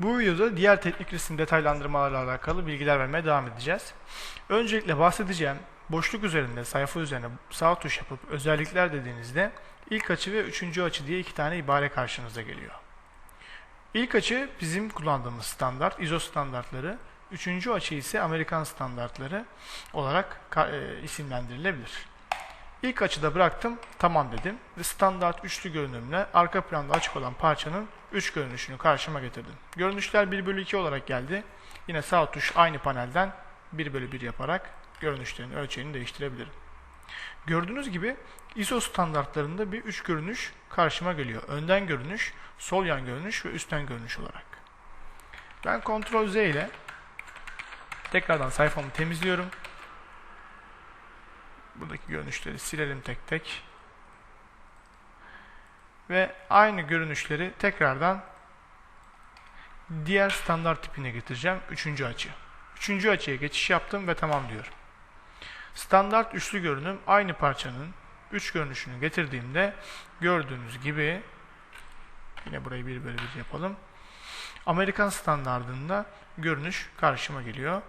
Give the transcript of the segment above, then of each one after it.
Bu videoda diğer teknik resim detaylandırmalarla alakalı bilgiler vermeye devam edeceğiz. Öncelikle bahsedeceğim boşluk üzerinde, sayfa üzerine sağ tuş yapıp özellikler dediğinizde ilk açı ve üçüncü açı diye iki tane ibare karşınıza geliyor. İlk açı bizim kullandığımız standart, ISO standartları. Üçüncü açı ise Amerikan standartları olarak e, isimlendirilebilir. İlk açıda bıraktım, tamam dedim ve standart üçlü görünümle arka planda açık olan parçanın üç görünüşünü karşıma getirdim. Görünüşler 1 bölü 2 olarak geldi. Yine sağ tuş aynı panelden 1 bölü 1 yaparak görünüşlerin ölçeğini değiştirebilirim. Gördüğünüz gibi ISO standartlarında bir üç görünüş karşıma geliyor. Önden görünüş, sol yan görünüş ve üstten görünüş olarak. Ben Ctrl Z ile tekrardan sayfamı temizliyorum. Buradaki görünüşleri silelim tek tek. Ve aynı görünüşleri tekrardan diğer standart tipine getireceğim. Üçüncü açı. Üçüncü açıya geçiş yaptım ve tamam diyorum. Standart üçlü görünüm aynı parçanın üç görünüşünü getirdiğimde gördüğünüz gibi yine burayı bir bölü bir yapalım. Amerikan standardında görünüş karşıma geliyor.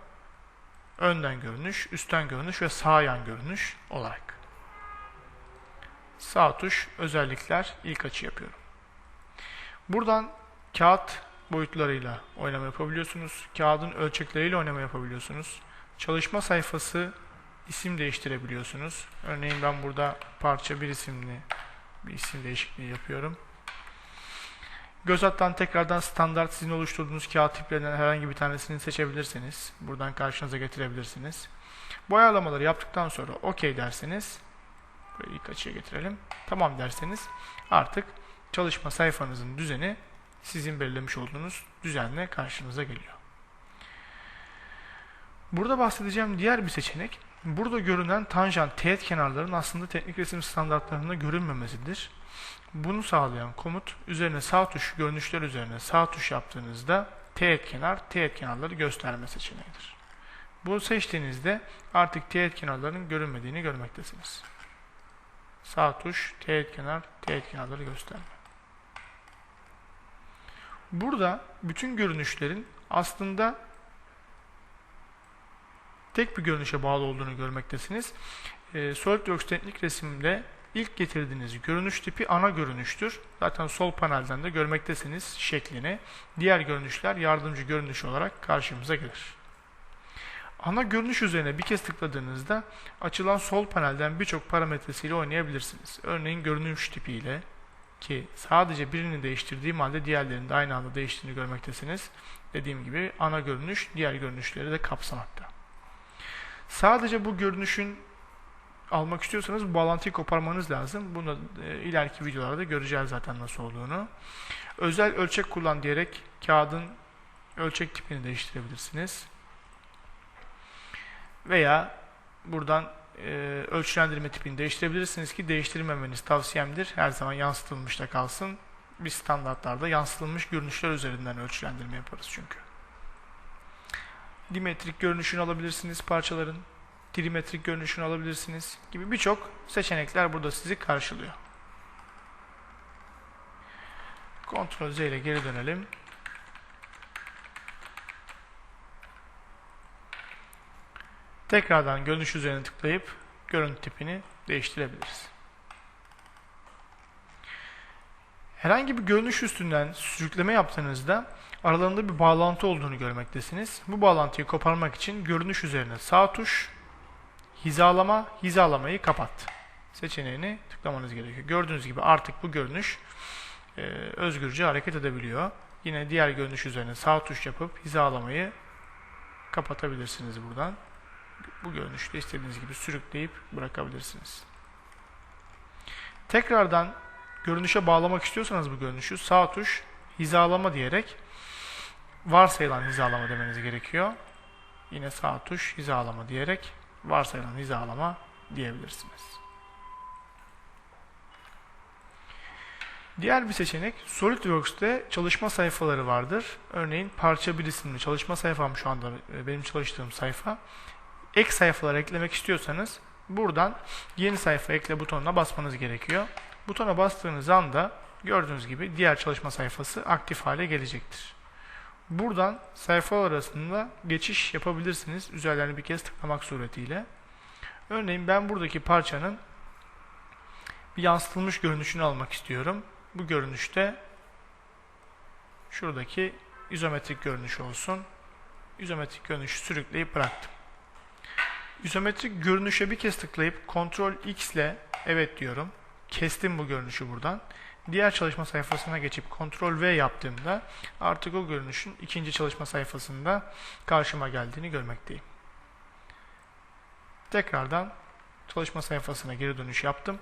Önden görünüş, üstten görünüş ve sağ yan görünüş olarak. Sağ tuş özellikler ilk açı yapıyorum. Buradan kağıt boyutlarıyla oynama yapabiliyorsunuz. Kağıdın ölçekleriyle oynama yapabiliyorsunuz. Çalışma sayfası isim değiştirebiliyorsunuz. Örneğin ben burada parça bir isimli bir isim değişikliği yapıyorum. Göz alttan tekrardan standart sizin oluşturduğunuz kağıt tiplerinden herhangi bir tanesini seçebilirsiniz. Buradan karşınıza getirebilirsiniz. Bu ayarlamaları yaptıktan sonra OK derseniz Burayı ilk açıya getirelim. Tamam derseniz artık çalışma sayfanızın düzeni sizin belirlemiş olduğunuz düzenle karşınıza geliyor. Burada bahsedeceğim diğer bir seçenek burada görünen tanjant teğet kenarların aslında teknik resim standartlarında görünmemesidir. Bunu sağlayan komut üzerine sağ tuş görünüşler üzerine sağ tuş yaptığınızda teğet kenar teğet kenarları gösterme seçeneğidir. Bunu seçtiğinizde artık teğet kenarların görünmediğini görmektesiniz. Sağ tuş, teğet kenar, teğet kenarları gösterme. Burada bütün görünüşlerin aslında tek bir görünüşe bağlı olduğunu görmektesiniz. Ee, SolidWorks teknik resimde ilk getirdiğiniz görünüş tipi ana görünüştür. Zaten sol panelden de görmektesiniz şeklini. Diğer görünüşler yardımcı görünüş olarak karşımıza gelir. Ana görünüş üzerine bir kez tıkladığınızda açılan sol panelden birçok parametresiyle oynayabilirsiniz. Örneğin görünüş tipiyle ki sadece birini değiştirdiğim halde diğerlerinin de aynı anda değiştiğini görmektesiniz. Dediğim gibi ana görünüş diğer görünüşleri de kapsamakta. Sadece bu görünüşün almak istiyorsanız bu bağlantıyı koparmanız lazım. Bunu e, ileriki videolarda göreceğiz zaten nasıl olduğunu. Özel ölçek kullan diyerek kağıdın ölçek tipini değiştirebilirsiniz veya buradan e, ölçülendirme tipini değiştirebilirsiniz ki değiştirmemeniz tavsiyemdir. Her zaman yansıtılmış da kalsın. Biz standartlarda yansıtılmış görünüşler üzerinden ölçülendirme yaparız çünkü. Dimetrik görünüşünü alabilirsiniz parçaların. Trimetrik görünüşünü alabilirsiniz gibi birçok seçenekler burada sizi karşılıyor. Ctrl Z ile geri dönelim. Tekrardan görünüş üzerine tıklayıp görüntü tipini değiştirebiliriz. Herhangi bir görünüş üstünden sürükleme yaptığınızda aralarında bir bağlantı olduğunu görmektesiniz. Bu bağlantıyı koparmak için görünüş üzerine sağ tuş, hizalama, hizalamayı kapat seçeneğini tıklamanız gerekiyor. Gördüğünüz gibi artık bu görünüş e, özgürce hareket edebiliyor. Yine diğer görünüş üzerine sağ tuş yapıp hizalamayı kapatabilirsiniz buradan bu görünüşte istediğiniz gibi sürükleyip bırakabilirsiniz. Tekrardan görünüşe bağlamak istiyorsanız bu görünüşü sağ tuş hizalama diyerek varsayılan hizalama demeniz gerekiyor. Yine sağ tuş hizalama diyerek varsayılan hizalama diyebilirsiniz. Diğer bir seçenek SolidWorks'te çalışma sayfaları vardır. Örneğin parça bir isimli çalışma sayfam şu anda benim çalıştığım sayfa ek sayfalar eklemek istiyorsanız buradan yeni sayfa ekle butonuna basmanız gerekiyor. Butona bastığınız anda gördüğünüz gibi diğer çalışma sayfası aktif hale gelecektir. Buradan sayfalar arasında geçiş yapabilirsiniz. Üzerlerine bir kez tıklamak suretiyle. Örneğin ben buradaki parçanın bir yansıtılmış görünüşünü almak istiyorum. Bu görünüşte şuradaki izometrik görünüş olsun. İzometrik görünüşü sürükleyip bıraktım. İzometrik görünüşe bir kez tıklayıp Ctrl X ile evet diyorum. Kestim bu görünüşü buradan. Diğer çalışma sayfasına geçip Ctrl V yaptığımda artık o görünüşün ikinci çalışma sayfasında karşıma geldiğini görmekteyim. Tekrardan çalışma sayfasına geri dönüş yaptım.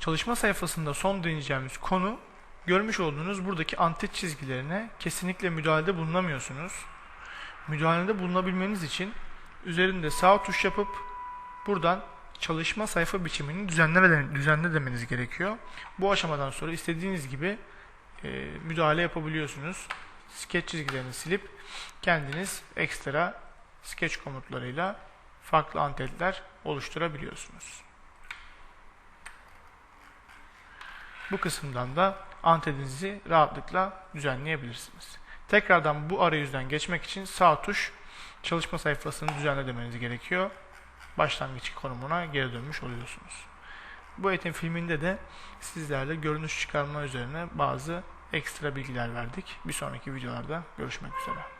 Çalışma sayfasında son deneyeceğimiz konu görmüş olduğunuz buradaki antet çizgilerine kesinlikle müdahalede bulunamıyorsunuz. Müdahalede bulunabilmeniz için üzerinde sağ tuş yapıp buradan çalışma sayfa biçimini düzenle, demeniz gerekiyor. Bu aşamadan sonra istediğiniz gibi e, müdahale yapabiliyorsunuz. Sketch çizgilerini silip kendiniz ekstra sketch komutlarıyla farklı antetler oluşturabiliyorsunuz. Bu kısımdan da anteninizi rahatlıkla düzenleyebilirsiniz. Tekrardan bu arayüzden geçmek için sağ tuş çalışma sayfasını düzenle demeniz gerekiyor. Başlangıç konumuna geri dönmüş oluyorsunuz. Bu eğitim filminde de sizlerle görünüş çıkarma üzerine bazı ekstra bilgiler verdik. Bir sonraki videolarda görüşmek üzere.